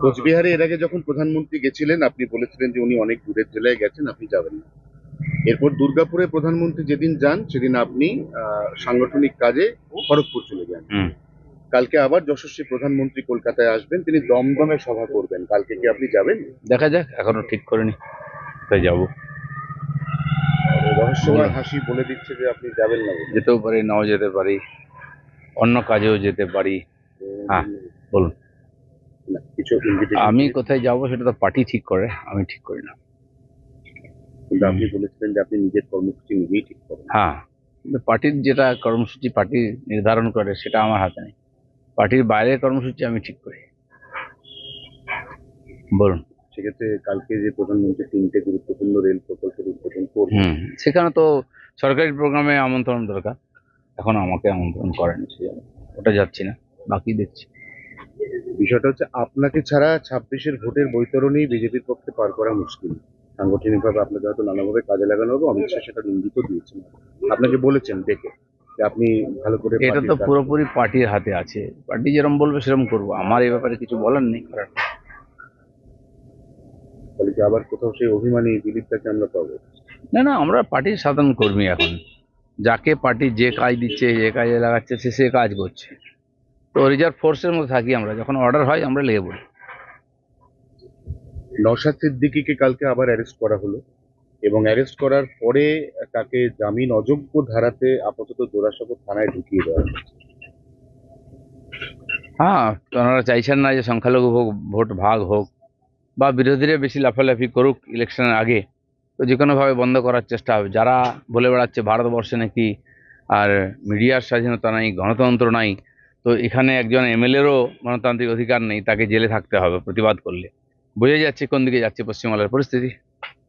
কোচবিহারে এর আগে যখন প্রধানমন্ত্রী গেছিলেন আপনি বলেছিলেন যে উনি অনেক দূরের জেলায় গেছেন আপনি যাবেন না। এরপর দুর্গাপুরে প্রধানমন্ত্রী যেদিন যান সেদিন আপনি সাংগঠনিক কাজে খড়গপুর চলে যান। কালকে আবার যশস্বী প্রধানমন্ত্রী কলকাতায় আসবেন তিনি দমদমে সভা করবেন। কালকে কি আপনি যাবেন? দেখা যাক এখনও ঠিক করেনি। কোথায় যাব? রহস্যময় হাসি বলে দিচ্ছে যে আপনি যাবেন না যেতেও পারি নাও যেতে পারি অন্য কাজেও যেতে পারি। হ্যাঁ বলুন। কিছু আমি কোথায় যাব সেটা তো পার্টি ঠিক করে আমি ঠিক করি না। কিন্তু আপনি বলেছিলেন যে আপনি নিজের কর্মসূচি নিজেই ঠিক করেন। হ্যাঁ কিন্তু পার্টির যেটা কর্মসূচি পার্টি নির্ধারণ করে সেটা আমার হাতে নেই। পার্টির বাইরের কর্মসূচি আমি ঠিক করি। বলুন। সেক্ষেত্রে কালকে যে প্রধানমন্ত্রী তিনটে গুরুত্বপূর্ণ রেল প্রকল্পের উদ্বোধন করবেন। হুম সেখানে তো সরকারি প্রোগ্রামে আমন্ত্রণ দরকার। এখন আমাকে আমন্ত্রণ করেনি ওটা যাচ্ছি না বাকি দেখছি। বিষয়টা হচ্ছে আপনাকে ছাড়া ছাব্বিশের ভোটের বৈতরণী বিজেপির পক্ষে পার করা মুশকিল। সাংগঠনিকভাবে আপনাকে হয়তো নানাভাবে কাজে লাগানো হবে অমিত শাহ সেটা ইঙ্গিত দিয়েছেন। আপনাকে বলেছেন দেখে যে আপনি ভালো করে এটা তো পুরোপুরি পার্টির হাতে আছে। পার্টি যেরকম বলবে সেরকম করব। আমার এই ব্যাপারে কিছু বলার নেই। তাহলে কি আবার কোথাও সেই অভিমানী দিলীপটাকে আমরা পাবো? না না আমরা পার্টির সাধারণ কর্মী এখন। যাকে পার্টি যে কাজ দিচ্ছে যে কাজে লাগাচ্ছে সে সে কাজ করছে। তো রিজার্ভ ফোর্সের মধ্যে থাকি আমরা। যখন অর্ডার হয় আমরা লেগে পড়ি। নওশাদ সিদ্দিকিকে কালকে আবার অ্যারেস্ট করা হলো এবং অ্যারেস্ট করার পরে তাকে জামিন অযোগ্য ধারাতে আপাতত জোড়াসাঁকো থানায় ঢুকিয়ে দেওয়া। হ্যাঁ ওনারা চাইছেন না যে সংখ্যালঘু ভোগ ভোট ভাগ হোক বা বিরোধীরা বেশি লাফালাফি করুক ইলেকশনের আগে। তো যে কোনোভাবে বন্ধ করার চেষ্টা হবে। যারা বলে বেড়াচ্ছে ভারতবর্ষে নাকি আর মিডিয়ার স্বাধীনতা নাই গণতন্ত্র নাই তো এখানে একজন এমএলএরও গণতান্ত্রিক অধিকার নেই, তাকে জেলে থাকতে হবে প্রতিবাদ করলে। বোঝা যাচ্ছে কোন দিকে যাচ্ছে পশ্চিমবাংলার পরিস্থিতি।